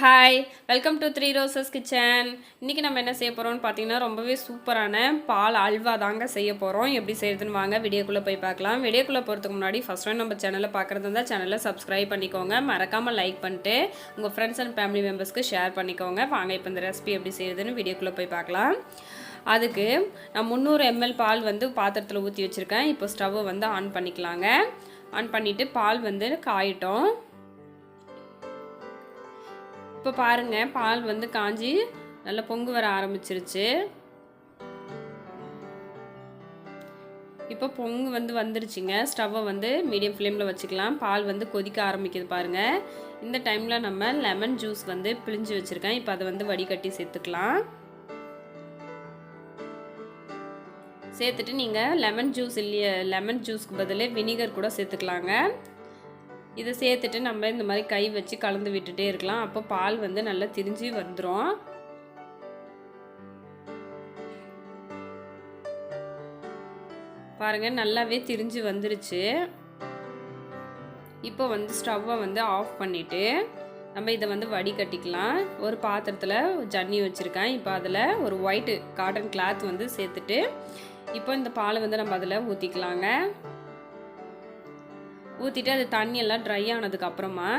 Hi welcome to three roses kitchen இன்றைக்கி நம்ம என்ன செய்ய போகிறோம்னு பார்த்தீங்கன்னா ரொம்பவே சூப்பரான பால் அல்வா தாங்க செய்ய போகிறோம் எப்படி செய்யறதுன்னு வாங்க வீடியோக்குள்ளே போய் பார்க்கலாம். வீடியோக்குள்ளே போகிறதுக்கு முன்னாடி ஃபஸ்ட் டைம் நம்ம சேனலை பார்க்குறது இருந்தால் சேனலை சப்ஸ்கிரைப் பண்ணிக்கோங்க. மறக்காமல் லைக் பண்ணிட்டு உங்கள் ஃப்ரெண்ட்ஸ் அண்ட் ஃபேமிலி மெம்பர்ஸ்க்கு ஷேர் பண்ணிக்கோங்க. வாங்க இப்போ இந்த ரெசிபி எப்படி செய்யுதுன்னு வீடியோக்குள்ளே போய் பார்க்கலாம். அதுக்கு நான் முந்நூறு எம்எல் பால் வந்து பாத்திரத்தில் ஊற்றி வச்சுருக்கேன். இப்போ ஸ்டவ்வை வந்து ஆன் பண்ணிக்கலாங்க. ஆன் பண்ணிவிட்டு பால் வந்து காயிட்டோம். இப்போ பாருங்கள் பால் வந்து காஞ்சி நல்லா பொங்கு வர ஆரம்பிச்சிருச்சு. இப்போ பொங்கு வந்து வந்துருச்சுங்க. ஸ்டவ்வை வந்து மீடியம் ஃப்ளேமில் வச்சுக்கலாம். பால் வந்து கொதிக்க ஆரம்பிக்குது பாருங்கள் இந்த டைமில் நம்ம லெமன் ஜூஸ் வந்து பிழிஞ்சு வச்சுருக்கேன். இப்போ அதை வந்து வடிகட்டி சேர்த்துக்கலாம். சேர்த்துட்டு நீங்கள் லெமன் ஜூஸ் இல்லையே லெமன் ஜூஸ்க்கு பதில் வினிகர் கூட சேர்த்துக்கலாங்க. இதை சேர்த்துட்டு நம்ம இந்த மாதிரி கை வச்சு கலந்து விட்டுட்டே இருக்கலாம். அப்போ பால் வந்து நல்லா திரிஞ்சு வந்துடும் பாருங்கள் நல்லாவே திரிஞ்சு வந்துருச்சு. இப்போ வந்து ஸ்டவ்வை வந்து ஆஃப் பண்ணிவிட்டு நம்ம இதை வந்து வடிகட்டிக்கலாம். ஒரு பாத்திரத்தில் ஜன்னி வச்சுருக்கேன். இப்போ அதில் ஒரு ஒயிட்டு காட்டன் கிளாத் வந்து சேர்த்துட்டு இப்போ இந்த பாலை வந்து நம்ம அதில் ஊற்றிக்கலாங்க ஊற்றிட்டு அது தண்ணியெல்லாம் ட்ரை ஆனதுக்கப்புறமா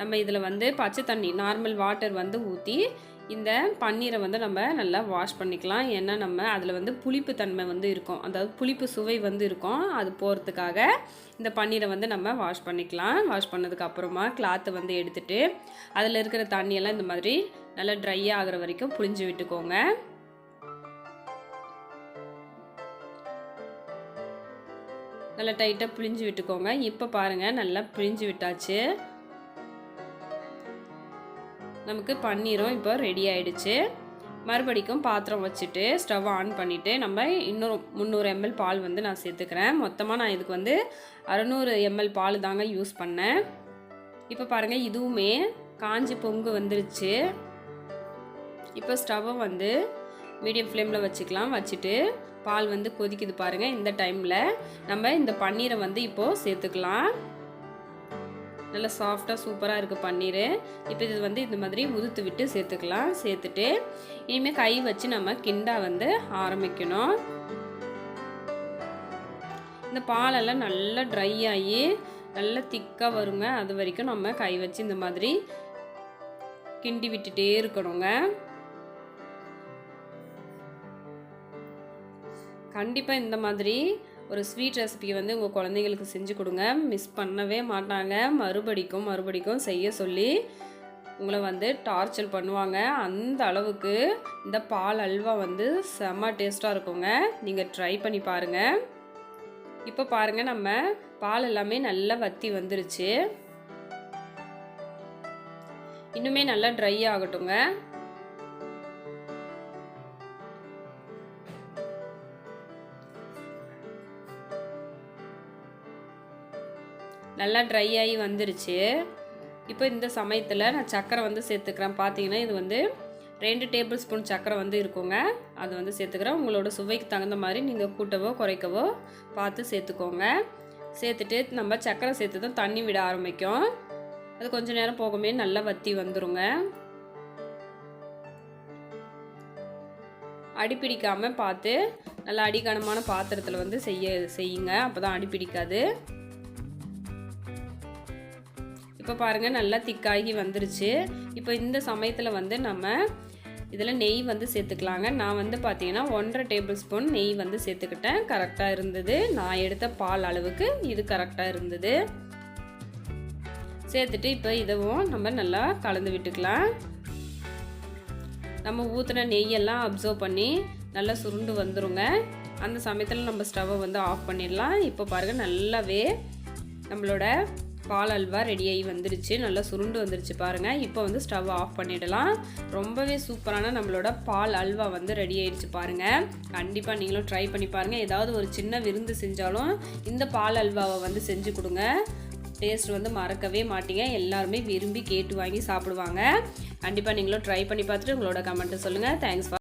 நம்ம இதில் வந்து பச்சை தண்ணி நார்மல் வாட்டர் வந்து ஊற்றி இந்த பன்னீரை வந்து நம்ம நல்லா வாஷ் பண்ணிக்கலாம். ஏன்னா நம்ம அதில் வந்து புளிப்பு தன்மை வந்து இருக்கும். அதாவது புளிப்பு சுவை வந்து இருக்கும். அது போகிறதுக்காக இந்த பன்னீரை வந்து நம்ம வாஷ் பண்ணிக்கலாம். வாஷ் பண்ணதுக்கப்புறமா கிளாத்தை வந்து எடுத்துகிட்டு அதில் இருக்கிற தண்ணியெல்லாம் இந்த மாதிரி நல்லா ட்ரை ஆகிற வரைக்கும் புளிஞ்சு விட்டுக்கோங்க. நல்லா டைட்டாக பிழிஞ்சு விட்டுக்கோங்க. இப்போ பாருங்கள் நல்லா பிழிஞ்சு விட்டாச்சு. நமக்கு பன்னீரும் இப்போ ரெடி ஆயிடுச்சு. மறுபடிக்கும் பாத்திரம் வச்சுட்டு ஸ்டவ் ஆன் பண்ணிவிட்டு நம்ம இன்னொரு முந்நூறு எம்எல் பால் வந்து நான் சேர்த்துக்கிறேன். மொத்தமாக நான் இதுக்கு வந்து அறநூறு எம்எல் பால் தாங்க யூஸ் பண்ணேன். இப்போ பாருங்கள் இதுவுமே காஞ்சி பொங்கு வந்துருச்சு. இப்போ ஸ்டவ்வை வந்து மீடியம் ஃப்ளேமில் வச்சுக்கலாம். வச்சுட்டு பால் வந்து கொதிக்குது பாருங்கள் இந்த டைமில் நம்ம இந்த பன்னீரை வந்து இப்போது சேர்த்துக்கலாம். நல்லா சாஃப்டாக சூப்பராக இருக்குது பன்னீர். இப்போ இது வந்து இந்த மாதிரி உதுத்து விட்டு சேர்த்துக்கலாம். சேர்த்துட்டு இனிமேல் கை வச்சு நம்ம கிண்டா வந்து ஆரம்பிக்கணும். இந்த பாலெல்லாம் நல்லா ட்ரை ஆகி நல்லா திக்காக வருங்க. அது வரைக்கும் நம்ம கை வச்சு இந்த மாதிரி கிண்டி விட்டுட்டே இருக்கணுங்க. கண்டிப்பாக இந்த மாதிரி ஒரு ஸ்வீட் ரெசிபி வந்து உங்கள் குழந்தைங்களுக்கு செஞ்சு கொடுங்க. மிஸ் பண்ணவே மாட்டாங்க. மறுபடிக்கும் மறுபடிக்கும் செய்ய சொல்லி உங்களை வந்து டார்ச்சர் பண்ணுவாங்க. அந்த அளவுக்கு இந்த பால் அல்வா வந்து செம்ம டேஸ்ட்டாக இருக்குங்க. நீங்கள் ட்ரை பண்ணி பாருங்கள் இப்போ பாருங்கள் நம்ம பால் எல்லாமே நல்லா வத்தி வந்துருச்சு. இன்னுமே நல்லா ட்ரை ஆகட்டுங்க. நல்லா ட்ரை ஆகி வந்துருச்சு. இப்போ இந்த சமயத்தில் நான் சக்கரை வந்து சேர்த்துக்கிறேன். பார்த்தீங்கன்னா இது வந்து ரெண்டு டேபிள் ஸ்பூன் சக்கரை வந்து இருக்குங்க. அது வந்து சேர்த்துக்கிறேன். உங்களோட சுவைக்கு தகுந்த மாதிரி நீங்கள் கூட்டவோ குறைக்கவோ பார்த்து சேர்த்துக்கோங்க. சேர்த்துட்டு நம்ம சக்கரை சேர்த்து தான் தண்ணி விட ஆரம்பிக்கும். அது கொஞ்சம் நேரம் போகுமே நல்லா வத்தி வந்துருங்க. அடிப்பிடிக்காமல் பார்த்து நல்லா அடிக்கணமான பாத்திரத்தில் வந்து செய்ய செய்யுங்க. அப்போ தான் அடிப்பிடிக்காது இப்போ பாருங்கள் நல்லா திக்காகி வந்துருச்சு. இப்போ இந்த சமயத்தில் வந்து நம்ம இதில் நெய் வந்து சேர்த்துக்கலாங்க. நான் வந்து பார்த்தீங்கன்னா ஒன்றரை டேபிள் ஸ்பூன் நெய் வந்து சேர்த்துக்கிட்டேன். கரெக்டாக இருந்தது. நான் எடுத்த பால் அளவுக்கு இது கரெக்டாக இருந்தது. சேர்த்துட்டு இப்போ இதுவும் நம்ம நல்லா கலந்து விட்டுக்கலாம். நம்ம ஊற்றின நெய்யெல்லாம் அப்சர்வ் பண்ணி நல்லா சுருண்டு வந்துருங்க. அந்த சமயத்தில் நம்ம ஸ்டவ்வை வந்து ஆஃப் பண்ணிடலாம். இப்போ பாருங்கள் நல்லாவே நம்மளோட பால் அல்வா ரெடியாகி வந்துருச்சு. நல்லா சுருண்டு வந்துருச்சு பாருங்கள் இப்போ வந்து ஸ்டவ் ஆஃப் பண்ணிடலாம். ரொம்பவே சூப்பரான நம்மளோட பால் அல்வா வந்து ரெடி ஆயிடுச்சு பாருங்கள் கண்டிப்பாக நீங்களும் ட்ரை பண்ணி பாருங்கள் ஏதாவது ஒரு சின்ன விருந்து செஞ்சாலும் இந்த பால் அல்வாவை வந்து செஞ்சு கொடுங்க. டேஸ்ட் வந்து மறக்கவே மாட்டீங்க. எல்லாருமே விரும்பி கேட்டு வாங்கி சாப்பிடுவாங்க. கண்டிப்பாக நீங்களும் ட்ரை பண்ணி பார்த்துட்டு உங்களோட கமெண்ட்டு சொல்லுங்கள் தேங்க்ஸ்